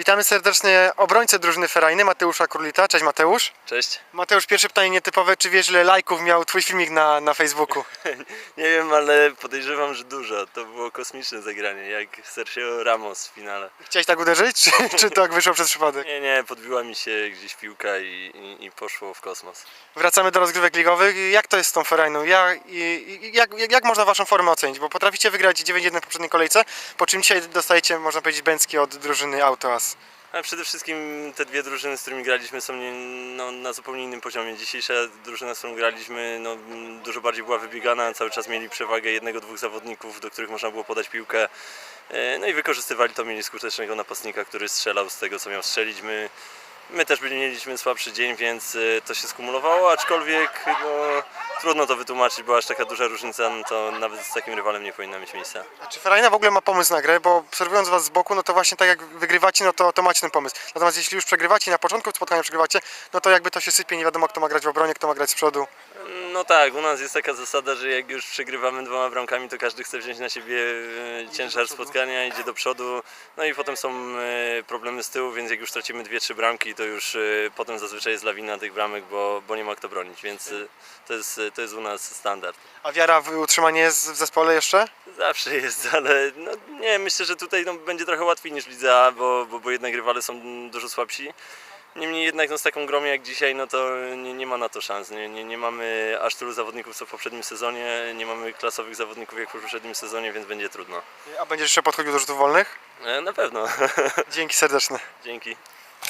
Witamy serdecznie obrońcę drużyny Ferajny, Mateusza Królita. Cześć Mateusz. Cześć. Mateusz, pierwsze pytanie nietypowe. Czy wiesz, ile lajków miał twój filmik na, na Facebooku? Nie wiem, ale podejrzewam, że dużo. To było kosmiczne zagranie, jak Sergio Ramos w finale. Chciałeś tak uderzyć, czy, czy tak wyszło przez przypadek? Nie, nie, podbiła mi się gdzieś piłka i, i, i poszło w kosmos. Wracamy do rozgrywek ligowych. Jak to jest z tą Ferajną? Ja, i, jak, jak, jak można waszą formę ocenić? Bo potraficie wygrać 9-1 w poprzedniej kolejce, po czym dzisiaj dostajecie, można powiedzieć, bęcki od drużyny Autoas. Ale przede wszystkim te dwie drużyny, z którymi graliśmy są no, na zupełnie innym poziomie. Dzisiejsza drużyna, z którą graliśmy, no, dużo bardziej była wybiegana, cały czas mieli przewagę jednego, dwóch zawodników, do których można było podać piłkę. E, No i wykorzystywali to, mieli skutecznego napastnika, który strzelał z tego, co miał strzelić. My, my też mieliśmy słabszy dzień, więc e, to się skumulowało, aczkolwiek no, trudno to wytłumaczyć, bo aż taka duża różnica, no to nawet z takim rywalem nie powinna mieć miejsca. A Czy Ferajna w ogóle ma pomysł na grę? Bo obserwując was z boku, no to właśnie tak jak wygrywacie, no to, to macie ten pomysł. Natomiast jeśli już przegrywacie na początku spotkania przegrywacie, no to jakby to się sypie, nie wiadomo kto ma grać w obronie, kto ma grać z przodu. No tak, u nas jest taka zasada, że jak już przegrywamy dwoma bramkami, to każdy chce wziąć na siebie e, ciężar spotkania, idzie do przodu. No i potem są e, problemy z tyłu, więc jak już tracimy dwie, trzy bramki, to już e, potem zazwyczaj jest lawina tych bramek, bo, bo nie ma kto bronić, więc to jest, to jest u nas standard. A wiara w utrzymanie jest w zespole jeszcze? Zawsze jest, ale no, nie, myślę, że tutaj no, będzie trochę łatwiej niż w Lidze A, bo, bo, bo jednak rywale są dużo słabsi. Niemniej jednak no, z taką grą jak dzisiaj, no to nie, nie ma na to szans. Nie, nie, nie mamy aż tylu zawodników co w poprzednim sezonie, nie mamy klasowych zawodników jak w poprzednim sezonie, więc będzie trudno. A będziesz jeszcze podchodził do rzutów wolnych? E, Na pewno. Dzięki serdeczne. Dzięki.